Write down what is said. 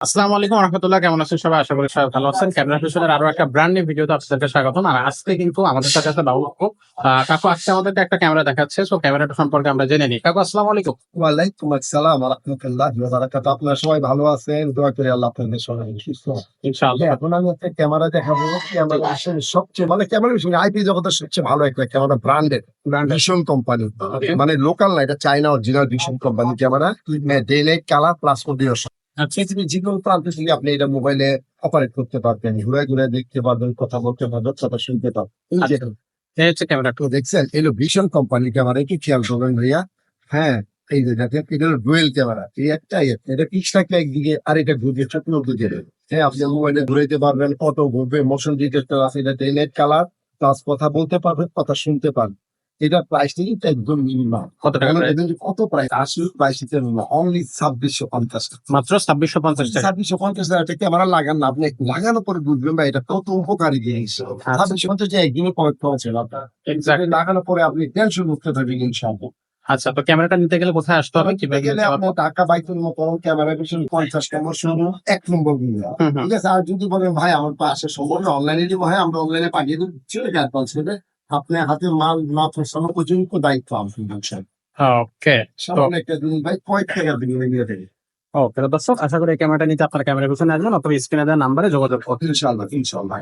আসসালামু আলাইকুম রহমতুল্লাহ কেমন আছেন সবাই? আশা করি সবাই ভালো আছেন। ক্যামেরা পিছনের আরও একটা ব্র্যান্ড নিউ ভিডিওতে আপনাদেরকে স্বাগতম। আর আজকে কিন্তু আমাদের সাথে আছে বাবু কাকু। কাকু আজকে আমাদেরকে একটা ক্যামেরা দেখাচ্ছে। সো ক্যামেরাটা সম্পর্কে আমরা জেনে নিই। কাকু আসসালামু আলাইকুম। ওয়ালাইকুম আসসালাম রহমতুল্লাহ বারাকাত। আপনারা সবাই ভালো আছেন? দোয়া করে আল্লাহ আপনাদের সবাই সুস্থ ইনশাআল্লাহ। এখন আমি একটা ক্যামেরা দেখাবো। ক্যামেরা আসলে সবচেয়ে মানে ক্যামেরা বিষয় আইপি জগতের সবচেয়ে ভালো একটা ক্যামেরা ব্র্যান্ডেড ভিশন কোম্পানি মানে লোকাল না এটা China original vision company camera day night colour plus আচ্ছা পৃথিবীর যে কোনো প্রান্ত থেকে আপনি এটা মোবাইলে অপারেট করতে পারবেন। ঘুরে ঘুরে দেখতে পারবেন কথা বলতে পারবেন কথা শুনতে পারবেন। হচ্ছে ক্যামেরাটা তো দেখছেন এলো ভীষণ কোম্পানি ক্যামেরা কি খেয়াল করবেন ভাইয়া। হ্যাঁ এই যে দেখেন এটা হলো ডুয়েল ক্যামেরা এই একটাই একটা। এটা পিক্স থাকলে একদিকে আর এটা ঘুরবে চোখনো দিকে হ্যাঁ আপনি মোবাইলে ঘুরাইতে পারবেন অটো ঘুরবে মোশন ডিটেক্টর আছে এটা ডেলেট কালার প্লাস কথা বলতে পারবেন কথা শুনতে পারবেন। এটা প্রাইস কিন্তু একদম মিনিমাম কত টাকা কত প্রাইস আসলে প্রাইস অনলি ছাব্বিশশো পঞ্চাশ মাত্র ছাব্বিশশো পঞ্চাশ টাকা। ছাব্বিশশো পঞ্চাশ টাকা ক্যামেরা লাগান না। আপনি লাগানোর পরে বুঝবেন ভাই এটা কত উপকারী জিনিস ছাব্বিশশো পঞ্চাশ টাকা একদিনে কয়েক পৌঁছে আপনার লাগানোর পরে আপনি টেনশন মুক্ত থাকবেন ইনশাআল্লাহ। আচ্ছা তো ক্যামেরাটা নিতে গেলে কোথায় আসতে হবে? কীভাবে গেলে আপনার টাকা বাইকের মতো ক্যামেরা পিছনে পঞ্চাশ নম্বর শুরু এক নম্বর হুম। ঠিক আছে? আর যদি বলেন ভাই আমার পাশে সম্ভব না অনলাইনে দিব ভাই আমরা অনলাইনে পাঠিয়ে যায় অ্যাডভান্স হবে আপনার হাতে মাল না পৌঁছানো পর্যন্ত দায়িত্ব আপনি বলছেন। ওকে সামান্য একটা জিনিস ভাই কয়েক টাকার বিনিময়ে নিয়ে দেবে ওকে দর্শক আশা করি ক্যামেরাটা নিতে আপনার ক্যামেরা পিছনে আসবেন অথবা স্ক্রিনে দেওয়া নাম্বারে যোগাযোগ করুন। ইনশাআল্লাহ ইনশাআল্লাহ।